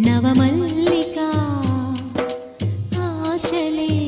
నవమల్లికా ఆశలే.